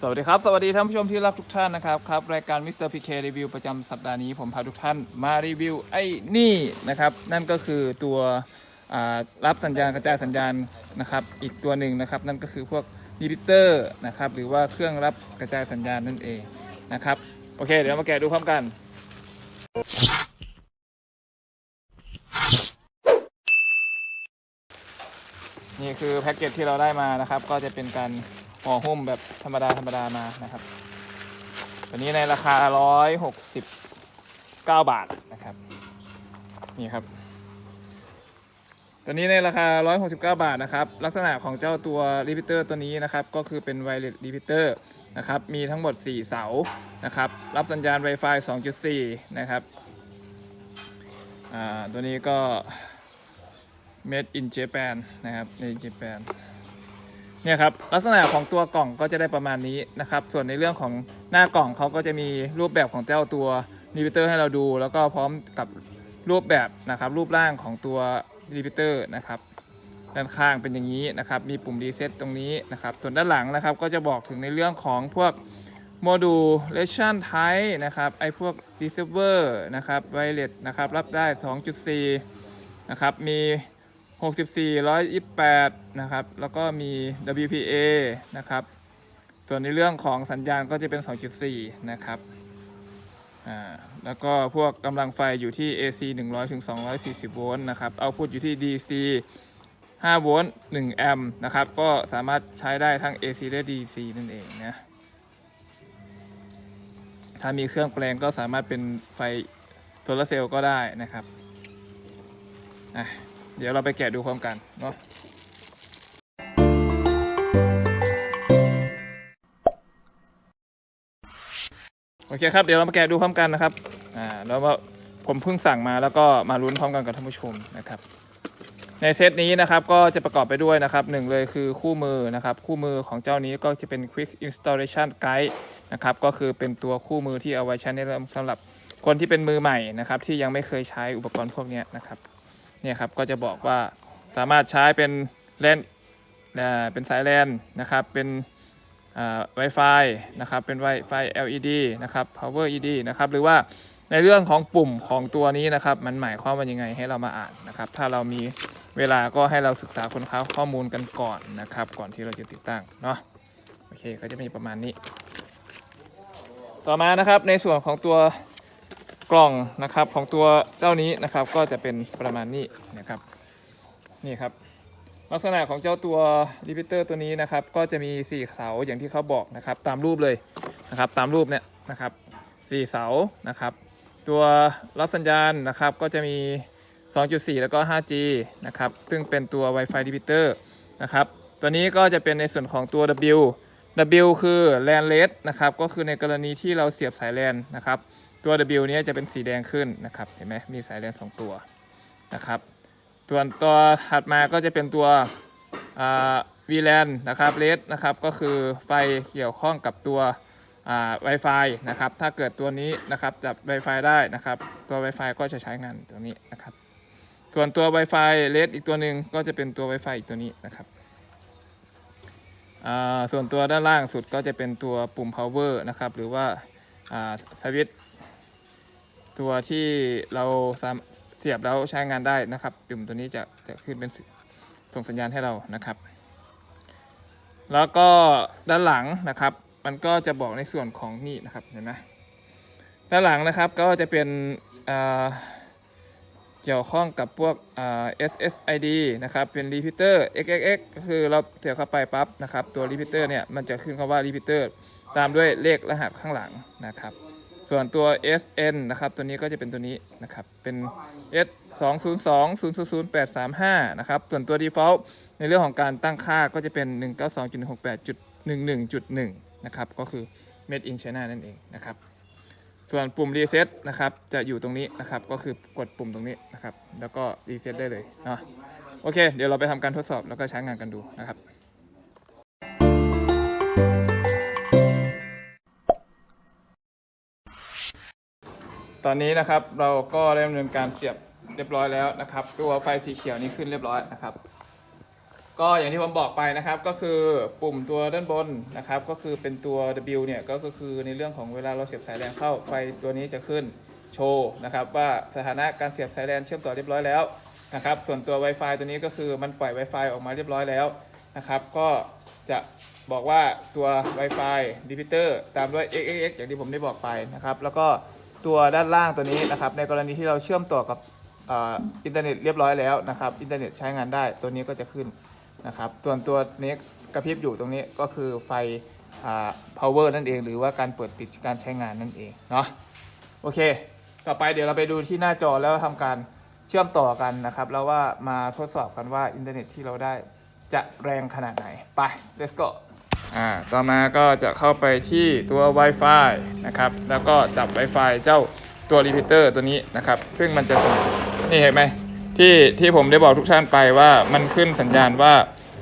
สวัสดีครับ สวัสดีท่านผู้ชมที่รักทุกท่านนะครับครับรายการ Mr. PK Review ประจำสัปดาห์นี้ผมพาทุกท่านมารีวิวไอ้นี่นะครับ นั่นก็คือตัวรับสัญญาณกระจายสัญญาณนะครับ อีกตัวหนึ่งนะครับ นั่นก็คือพวกรีพิเตอร์นะครับ หรือว่าเครื่องรับกระจายสัญญาณนั่นเองนะครับ โอเค เดี๋ยวมาแกะดูพร้อมกัน นี่คือแพ็กเกจที่เราได้มานะครับ ก็จะเป็นการ ห่อหุ้มแบบธรรมดาธรรมดามานะครับ ตัวนี้ในราคา 169 บาทนะครับ นี่ครับ ตัวนี้ในราคา 169 บาทนะครับ ลักษณะของเจ้าตัวรีพิเตอร์ตัวนี้นะครับ ก็คือเป็นไวเลสรีพิเตอร์นะครับ มีทั้งหมด 4 เสานะครับ รับสัญญาณ Wi-Fi 2.4 นะครับอ่าตัวนี้ก็ made in Japan นะครับ made in Japan เนี่ยครับลักษณะของตัวกล่องก็จะได้ประมาณนี้นะครับ ส่วนในเรื่องของหน้ากล่องเขาก็จะมีรูปแบบของเจ้าตัวรีพิเตอร์ให้เราดู แล้วก็พร้อมกับรูปแบบนะครับ รูปร่างของตัวรีพิเตอร์นะครับด้านข้างเป็นอย่างนี้นะครับ มีปุ่มรีเซ็ตตรงนี้นะครับ ส่วนด้านหลังนะครับ ก็จะบอกถึงในเรื่องของพวกโมดูลเลชันไทนะครับ ไอพวก receiver นะครับไวเลสนะครับ รับได้ 2.4 นะครับ มี 64 128 นะครับ แล้วก็มี WPA นะครับ ส่วนในเรื่องของสัญญาณก็จะเป็น 2.4 นะครับ อ่า แล้วก็พวกกำลังไฟอยู่ที่ AC 100ถึง240 โวลต์นะครับ เอาพุทอยู่ที่ DC 5 โวลต์ 1 แอมป์นะครับ ก็สามารถใช้ได้ทั้ง AC และ DC นั่นเองนะ ถ้ามีเครื่องแปลงก็สามารถเป็นไฟโซลาเซลล์ก็ได้นะครับ อะ เดี๋ยวเราไปแกะดูพร้อมกันเนาะโอเคครับเดี๋ยวเรามาแกะดูพร้อมกันนะครับอ่าแล้วว่าผมเพิ่งสั่งมาแล้วก็มาลุ้นพร้อมกันกับท่านผู้ชมนะครับ ในเซตนี้นะครับก็จะประกอบไปด้วยนะครับหนึ่งเลยคือคู่มือนะครับคู่มือของเจ้านี้ก็จะเป็น Quick Installation Guide นะครับก็คือเป็นตัวคู่มือที่เอาไว้ใช้ในสำหรับคนที่เป็นมือใหม่นะครับที่ยังไม่เคยใช้อุปกรณ์พวกนี้นะครับ เนี่ยครับก็จะบอกว่าสามารถใช้เป็นแลนเป็นสายแลนนะครับเป็นอ่า Wi-Fi นะครับเป็น Wi-Fi LED นะครับ Power ED นะครับหรือว่าในเรื่องของปุ่มของตัวนี้นะครับมันหมายความว่ายังไงให้เรามาอ่านนะครับถ้าเรามีเวลาก็ให้เราศึกษาค้นคว้าข้อมูลกันก่อนนะครับ ก่อนที่เราจะติดตั้งเนาะโอเคก็จะมีประมาณนี้ ต่อมานะครับในส่วนของตัว กล่องนะครับของตัวเจ้านี้นะครับก็จะเป็นประมาณนี้นะครับนี่ครับ ลักษณะของเจ้าตัวรีพิเตอร์ตัวนี้นะครับ ก็จะมี 4 เสาอย่างที่เขาบอกนะครับ ตามรูปเลยนะครับ ตามรูปเนี่ยนะครับสี่เสานะครับ ตัวรับสัญญาณนะครับก็จะมี 2.4 แล้วก็ 5G นะครับ ซึ่งเป็นตัว Wi-Fi repeater นะครับ ตัวนี้ก็จะเป็นในส่วนของตัว W W คือ LAN led นะครับ ก็คือในกรณีที่เราเสียบสาย LAN นะครับ ตัว W เนี้จะเป็นสีแดงขึ้นนะครับเห็นไหมมีสาย LAN 2ตัวนะครับส่วนตัวถัดมาก็จะเป็นตัวอ่า VLAN นะครับ LED นะครับก็คือไฟเกี่ยวข้องกับตัวอ่า Wi-Fi นะครับถ้าเกิดตัวนี้นะครับจับ Wi-Fi ได้นะครับตัว Wi-Fi ก็จะใช้งานตัวนี้นะครับส่วนตัว Wi-Fi LED อีกตัวหนึ่งก็จะเป็นตัว Wi-Fi อีกตัวนี้นะครับอ่าส่วนตัวด้านล่างสุดก็จะเป็นตัวปุ่ม power นะครับหรือว่าอ่าสวิตช์ ตัวที่เราสามเสียบแล้วใช้งานได้นะครับ ปุ่มตัวนี้จะจะขึ้นเป็นส่งสัญญาณให้เรานะครับ แล้วก็ด้านหลังนะครับ มันก็จะบอกในส่วนของนี่นะครับเห็นไหมด้านหลังนะครับก็จะเป็นเกี่ยวข้องกับพวก SSID นะครับ เป็น repeater XXX คือเราเสียบเข้าไปปั๊บนะครับ ตัว repeater เนี่ย มันจะขึ้นคำว่า repeater ตามด้วยเลขรหัสข้างหลังนะครับ ส่วนตัว SN นะครับ ตัวนี้ก็จะเป็นตัวนี้นะครับ เป็น S 2 0 2 0 0 0 8 3 5นะครับ ส่วนตัว default ในเรื่องของการตั้งค่าก็จะเป็น 192.168.11.1 นะครับ ก็คือ made in China นั่นเองนะครับ ส่วนปุ่มรีเซ็ตนะครับ จะอยู่ตรงนี้นะครับ ก็คือกดปุ่มตรงนี้นะครับ แล้วก็รีเซ็ตได้เลยเนาะ โอเค เดี๋ยวเราไปทำการทดสอบแล้วก็ใช้งานกันดูนะครับ ตอนนี้นะครับเราก็ได้ดำเนินการเสียบเรียบร้อยแล้วนะครับ ตัวไฟสีเขียวนี้ขึ้นเรียบร้อยนะครับ ก็อย่างที่ผมบอกไปนะครับก็คือปุ่มตัวด้านบนนะครับ ก็คือเป็นตัว W เนี่ยก็คือในเรื่องของเวลาเราเสียบสายแลนเข้าไฟตัวนี้จะขึ้นโชว์นะครับว่าสถานะการเสียบสายแลนเชื่อมต่อเรียบร้อยแล้วนะครับส่วนตัว Wi-Fi ตัวนี้ก็คือมันปล่อย Wi-Fi ออกมาเรียบร้อยแล้วนะครับ ก็จะบอกว่าตัว Wi-Fi repeater ตามด้วย XXX อย่างที่ผมได้บอกไปนะครับ แล้วก็ ตัวด้านล่างตัวนี้นะครับ ในกรณีที่เราเชื่อมต่อกับอ,อินเทอร์เน็ตเรียบร้อยแล้วนะครับ อินเทอร์เน็ตใช้งานได้ตัวนี้ก็จะขึ้นนะครับ ส่วนตัวนี้กระพริบอยู่ตรงนี้ก็คือไฟอ power นั่นเองหรือว่าการเปิดปิดการใช้งานนั่นเองเนาะโอเค ต่อไปเดี๋ยวเราไปดูที่หน้าจอแล้วทำการเชื่อมต่อกันนะครับแล้วว่ามาทดสอบกันว่าอินเทอร์เน็ตที่เราได้จะแรงขนาดไหนไป let's go อ่าต่อมาก็จะเข้าไปที่ตัว Wi-Fi นะครับ แล้วก็จับ Wi-Fi เจ้าตัว repeater ตัวนี้นะครับ ซึ่งมันจะส่งนี่เห็นไหมที่ที่ผมได้บอกทุกท่านไปว่ามันขึ้นสัญญาณว่า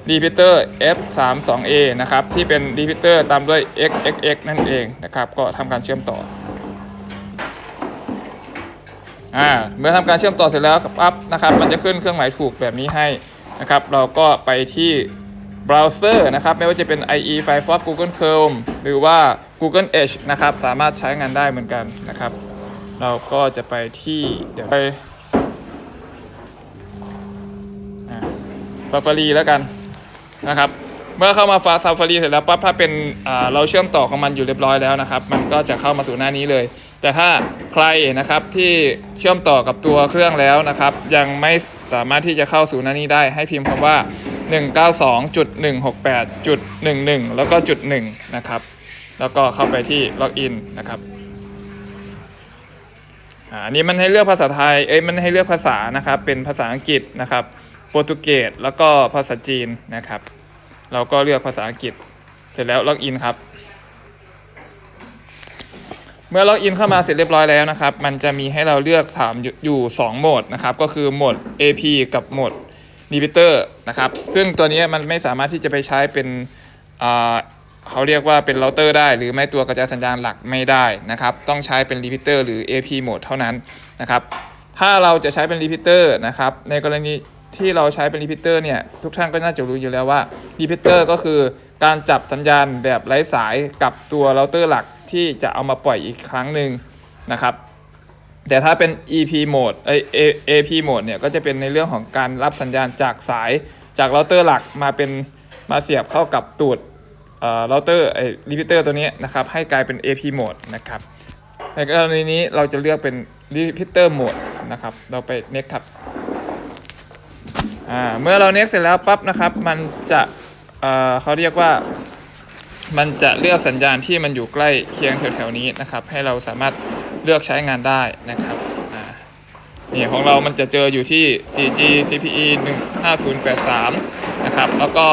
repeater F32A นะครับ ที่เป็น repeater ตามด้วย XXX นั่นเองนะครับ ก็ทำการเชื่อมต่ออ่าเมื่อทำการเชื่อมต่อเสร็จแล้วปั๊บนะครับ มันจะขึ้นเครื่องหมายถูกแบบนี้ให้นะครับ เราก็ไปที่ เบราว์เซอร์นะครับไม่ว่าจะเป็น IE Firefox Google Chrome หรือว่า Google Edge นะครับสามารถใช้งานได้เหมือนกันนะครับ เราก็จะไปที่เดี๋ยวไปซาฟารีแล้วกันนะครับเมื่อเข้ามาฟ้าซาฟารีเสร็จแล้วปั๊บถ้าเป็นอ่าเราเชื่อมต่อของมันอยู่เรียบร้อยแล้วนะครับ มันก็จะเข้ามาสู่หน้านี้เลย แต่ถ้าใครนะครับที่เชื่อมต่อกับตัวเครื่องแล้วนะครับ ยังไม่สามารถที่จะเข้าสู่หน้านี้ได้ให้พิมพ์คำว่า 192.168.11 แล้วก็จุด1นะครับ แล้วก็เข้าไปที่ล็อกอินนะครับอ่าอันนี้มันให้เลือกภาษาไทย เอ้ย มันให้เลือกภาษานะครับ เป็นภาษาอังกฤษนะครับ โปรตุเกส แล้วก็ภาษาจีนนะครับ เราก็เลือกภาษาอังกฤษ เสร็จแล้วล็อกอินครับ เมื่อล็อกอินเข้ามาเสร็จเรียบร้อยแล้วนะครับ มันจะมีให้เราเลือกถามอยู่อยู่ 2 โหมดนะครับ ก็คือโหมด AP กับโหมด n i b i t e r นะครับ ซึ่งตัวนี้มันไม่สามารถที่จะไปใช้เป็นเขาเรียกว่าเป็นเราเตอร์ได้ หรือไม่ตัวกระจายสัญญาณหลักไม่ได้นะครับ ต้องใช้เป็น repeater หรือ AP โหมดเท่านั้นนะครับ ถ้าเราจะใช้เป็น repeater นะครับ ในกรณีที่เราใช้เป็น repeater เนี่ย ทุกท่านก็น่าจะรู้อยู่แล้วว่า repeater ก็คือการจับสัญญาณแบบไร้สายกับตัวเราเตอร์หลักที่จะเอามาปล่อยอีกครั้งหนึ่งนะครับ แต่ถ้าเป็น EP mode เอ้ย A- AP mode เนี่ยก็จะเป็นในเรื่องของการรับสัญญาณจากสายจากเราเตอร์หลักมาเป็นมาเสียบเข้ากับตูดเอ่อเราเตอร์ไอ้รีพิเตอร์ตัวนี้นะครับให้กลายเป็น AP mode นะครับในกรณีนี้เราจะเลือกเป็น repeater mode นะครับเราไป next ครับอ่าเมื่อเรา next เสร็จแล้วปั๊บนะครับมันจะเอ่อเขาเรียกว่ามันจะเลือกสัญญาณที่มันอยู่ใกล้เคียงแถวๆนี้นะครับให้เราสามารถ เลือกใช้งานได้นะครับนี่ของเรามันจะเจออยู่ที่ 4G CPE 15083 นะครับ แล้วก็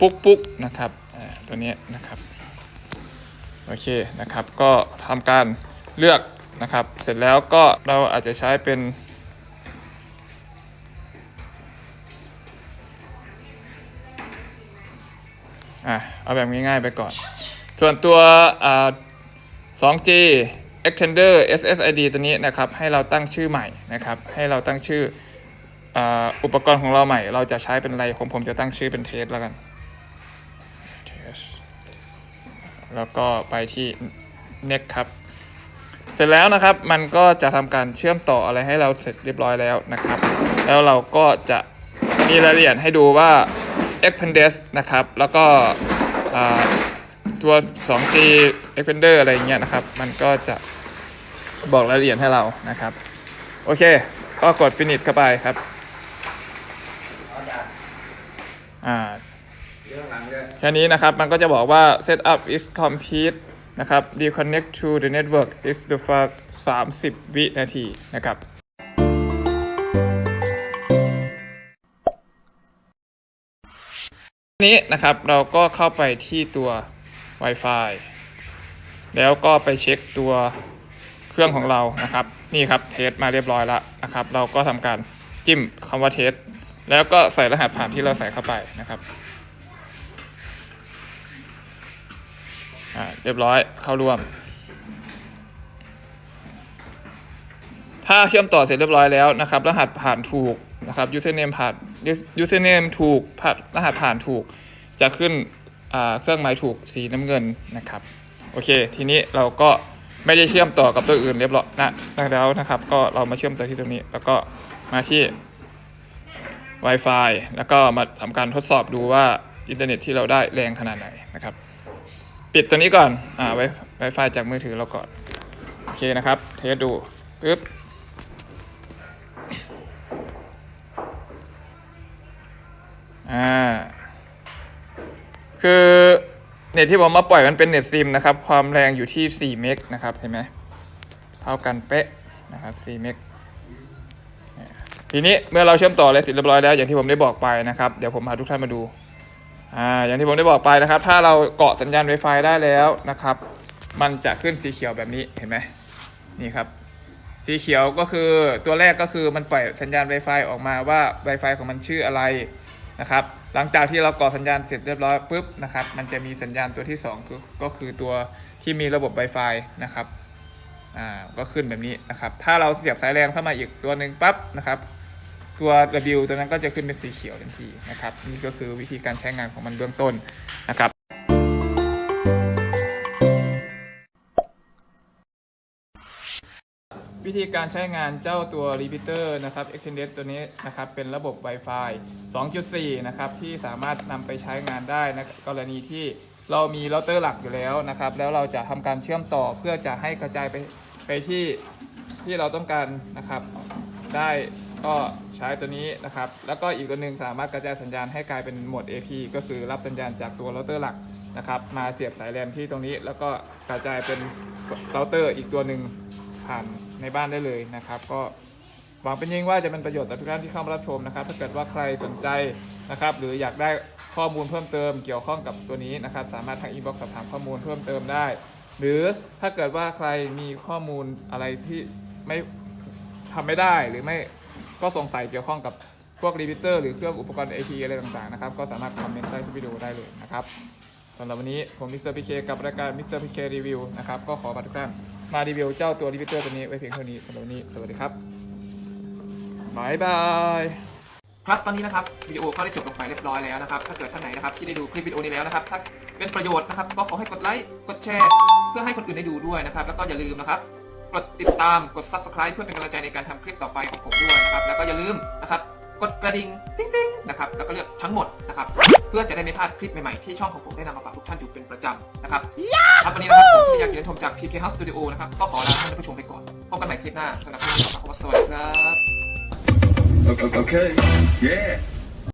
ปุ๊กปุ๊กนะครับตัวนี้นะครับ โอเคนะครับ ก็ทำการเลือกนะครับ เสร็จแล้วก็เราอาจจะใช้เป็น อะเอาแบบง่ายๆไปก่อน ส่วนตัวอ่า 2G Extender SSID ตัวนี้นะครับ ให้เราตั้งชื่อใหม่นะครับ ให้เราตั้งชื่ออ,อุปกรณ์ของเราใหม่ เราจะใช้เป็นอะไร ผมผมจะตั้งชื่อเป็นเทสแล้วกันเทสแล้วก็ไปที่ next ครับ เสร็จแล้วนะครับ มันก็จะทำการเชื่อมต่ออะไรให้เราเสร็จเรียบร้อยแล้วนะครับ แล้วเราก็จะมีรายละเอียดให้ดูว่า Expander นะครับ แล้วก็ ตัว 2G Expander อะไรเงี้ยนะครับ มันก็จะบอกรายละเอียดให้เรานะครับ โอเค ก็กด finish เข้าไปครับอ่าแค่นี้นะครับ มันก็จะบอกว่า setup is complete นะครับ reconnect to the network is the for 30 วินาทีนะครับนี้นะครับเราก็เข้าไปที่ตัว Wi-Fi แล้วก็ไปเช็คตัวเครื่องของเรานะครับ นี่ครับเทสมาเรียบร้อยแล้วนะครับ เราก็ทำการจิ้มคำว่าเทสแล้วก็ใส่รหัสผ่านที่เราใส่เข้าไปนะครับเรียบร้อยเข้าร่วม ถ้าเชื่อมต่อเสร็จเรียบร้อยแล้วนะครับ รหัสผ่านถูกนะครับ username ผ่าน username ถูกผ่านรหัสผ่านถูก จะขึ้น เครื่องหมายถูกสีน้ำเงินนะครับโอเค ทีนี้เราก็ไม่ได้เชื่อมต่อกับตัวอื่นเรียบร้อยนะแล้วนะครับ ก็เรามาเชื่อมต่อที่ตรงนี้ แล้วก็มาที่ Wi-Fi แล้วก็มาทำการทดสอบดูว่าอินเทอร์เน็ตที่เราได้แรงขนาดไหนนะครับ ปิดตัวนี้ก่อนอ่า Wi- Wi-Fi จากมือถือเราก่อน โอเคนะครับ เทสดูปึ๊บอ่า คือเน็ตที่ผมมาปล่อยมันเป็นเน็ตซิมนะครับ ความแรงอยู่ที่ 4 เมกนะครับ เห็นไหมเท่ากันเป๊ะนะครับ 4 เมกทีนี้เมื่อเราเชื่อมต่ออะไรเสร็จเรียบร้อยแล้วอย่างที่ผมได้บอกไปนะครับ เดี๋ยวผมพาทุกท่านมาดูอ่าอย่างที่ผมได้บอกไปนะครับ ถ้าเราเกาะสัญญาณ Wi-Fi ได้แล้วนะครับ มันจะขึ้นสีเขียวแบบนี้เห็นไหมนี่ครับ สีเขียวก็คือตัวแรกก็คือมันปล่อยสัญญาณ Wi-Fi ออกมาว่า Wi-Fi ของมันชื่ออะไร นะครับ หลังจากที่เราก่อสัญญาณเสร็จเรียบร้อยปุ๊บนะครับ มันจะมีสัญญาณตัวที่2ก็คือตัวที่มีระบบ Wi-Fi นะครับ อ่า ก็ขึ้นแบบนี้นะครับ ถ้าเราเสียบสายแรงเข้ามาอีกตัวหนึ่งปั๊บนะครับ ตัว W ตัวนั้นก็จะขึ้นเป็นสีเขียวทันทีนะครับ นี่ก็คือวิธีการใช้งานของมันเบื้องต้นนะครับ วิธีการใช้งานเจ้าตัว repeater นะครับ extended ตัวนี้นะครับเป็นระบบ Wi-Fi 2.4 นะครับที่สามารถนำไปใช้งานได้นะกรณีที่เรามีเราเตอร์หลักอยู่แล้วนะครับ แล้วเราจะทำการเชื่อมต่อเพื่อจะให้กระจายไปไปที่ที่เราต้องการนะครับ ได้ก็ใช้ตัวนี้นะครับ แล้วก็อีกตัวหนึ่งสามารถกระจายสัญญาณให้กลายเป็นโหมด AP ก็คือรับสัญญาณจากตัวเราเตอร์หลักนะครับ มาเสียบสายแลนที่ตรงนี้ แล้วก็กระจายเป็นเราเตอร์อีกตัวหนึ่ง ผ่านในบ้านได้เลยนะครับ ก็หวังเป็นยิ่งว่าจะเป็นประโยชน์ต่อทุกท่านที่เข้ามารับชมนะครับ ถ้าเกิดว่าใครสนใจนะครับ หรืออยากได้ข้อมูลเพิ่มเติมเกี่ยวข้องกับตัวนี้นะครับ สามารถทางอินบ็อกซ์สอบถามข้อมูลเพิ่มเติมได้ หรือถ้าเกิดว่าใครมีข้อมูลอะไรที่ไม่ทำไม่ได้หรือไม่ก็สงสัยเกี่ยวข้องกับพวกรีพิเตอร์หรือเครื่องอุปกรณ์ AP อะไรต่างๆนะครับ ก็สามารถคอมเมนต์ใต้ที่วิดีโอได้เลยนะครับสำหรับวันนี้ผมมิสเตอร์พีเคกับรายการมิสเตอร์พีเครีวิวนะครับ ก็ขอฝากทุกท่าน มารีวิวเจ้าตัวรีพิเตอร์ตัวนี้ไว้เพียงเท่านี้สำหรับวันนี้ สวัสดีครับบายบายครับตอนนี้นะครับวิดีโอก็ได้จบลงไปเรียบร้อยแล้วนะครับ ถ้าเกิดท่านไหนนะครับที่ได้ดูคลิปวิดีโอนี้แล้วนะครับ ถ้าเป็นประโยชน์นะครับ ก็ขอให้กดไลค์กดแชร์ เพื่อให้คนอื่นได้ดูด้วยนะครับ แล้วก็อย่าลืมนะครับกดติดตามกด subscribe เพื่อเป็นกำลังใจในการทำคลิปต่อไปของผมด้วยนะครับ แล้วก็อย่าลืมนะครับ กดกระดิ่งติ๊งติ๊งนะครับแล้วก็เลือกทั้งหมดนะครับ พื่อจะได้ไม่พลาดคลิปใหม่ๆที่ช่องของผมได้นำมาฝากทุกท่านอยู่เป็นประจำนะครับครับวันนี้นะครับผมที่อยากกินชมจาก PK House Studio นะครับก็ขอลาท่านผู้ชมไปก่อนพบกันใหม่คลิปหน้าสำหรับวันนี้ขอสวัสดีครับ Okay. okay. Yeah.